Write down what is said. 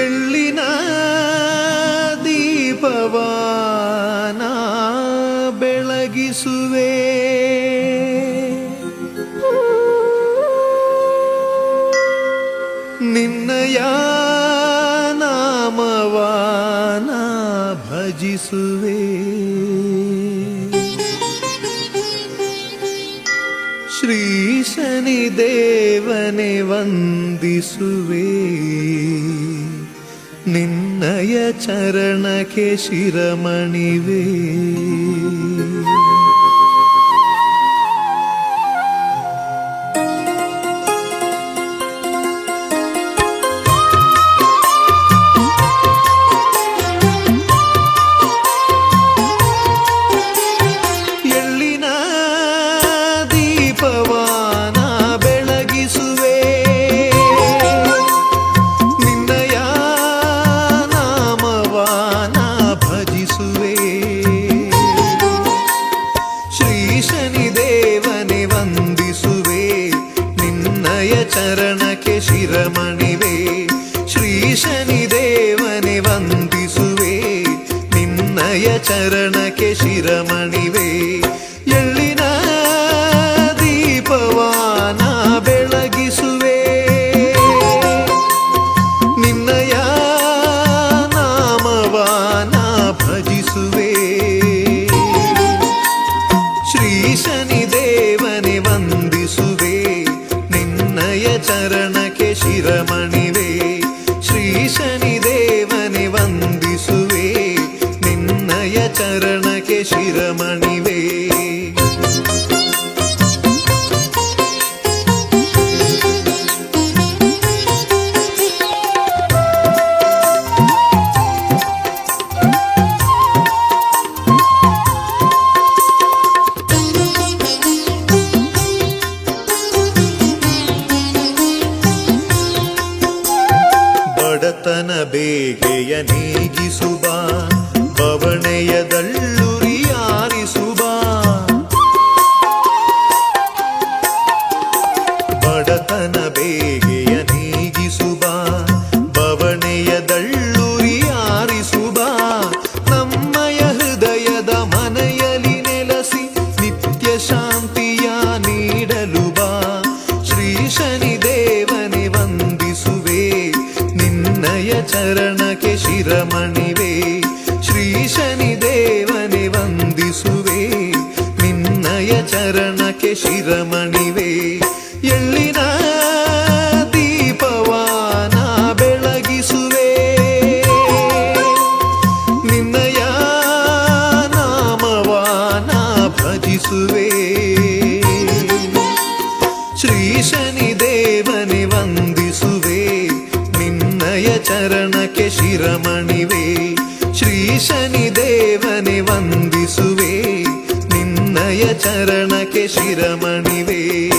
ಎಳ್ಳಿನ ದೀಪವಾನ ಬೆಳಗಿಸುವೆ ನಿನ್ನಯ ನಾಮವಾನ ಭಜಿಸುವೆ. ಶ್ರೀ ಶನಿ ದೇವನೆ ವಂದಿಸುವೆ. ನಿನ್ನಯ ಚರಣಕ್ಕೆ ಶಿರಮಣಿವೆ. ಶಿರಮಣಿವೆ ಶ್ರೀ ಶನಿ ದೇವನೆ ವಂದಿಸುವೆ. ನಿನ್ನಯ ಚರಣಕ್ಕೆ ಶಿರಮಣಿವೆ ಎಳ್ಳಿನ ದೀಪವಾನ ಬೆಳಗಿಸುವೆ. ನಿನ್ನಯ ನಾಮವಾನ ಭಜಿಸುವೆ. ಶ್ರೀ ಶನಿ ದೇವನೆ ವಂದಿಸುವೆ. ನಿನ್ನಯ ನಿನ್ನಯ ಚರಣಕ್ಕೆ ಶಿರಮಣಿವೆ ಬಡತನ ಬೇಗೆಯ ನೀಗಿಸುವ ಆರಿಸುವ. ಬಡತನ ಬೇಗೆಯ ನೀಗಿಸುವ. ಬವಣೆಯ ದಳ್ಳುರಿ ಆರಿಸುವ. ನಮ್ಮಯ ಹೃದಯದ ಮನೆಯಲ್ಲಿ ನೆಲೆಸಿ ನಿತ್ಯ ಶಾಂತಿಯ ನೀಡಲು ಶ್ರೀ ಶನಿ ದೇವನೆ ನಿನ್ನಯ ಶಿರಮಣಿವೆ. ಶ್ರೀ ಶನಿ ದೇವನೆ ವಂದಿಸುವೆ. ನಿನ್ನಯ ಚರಣಕ್ಕೆ ಶಿರಮಣಿವೆ. ಎಳ್ಳಿನ ದೀಪವಾನ ಬೆಳಗಿಸುವೆ. ನಿನ್ನಯ ನಾಮವಾನ ಭಜಿಸುವೆ. ಶ್ರೀ ಶನಿ ದೇವನೆ ವಂದಿಸುವೆ. ನಿನ್ನಯ ಚರಣಕ್ಕೆ ಶಿರಮಣಿವೆ. ಶ್ರೀ ಶನಿ ದೇವನೆ ವಂದಿಸುವೆ ನಿನ್ನಯ ಚರಣಕ್ಕೆ ಶಿರಮಣಿವೆ.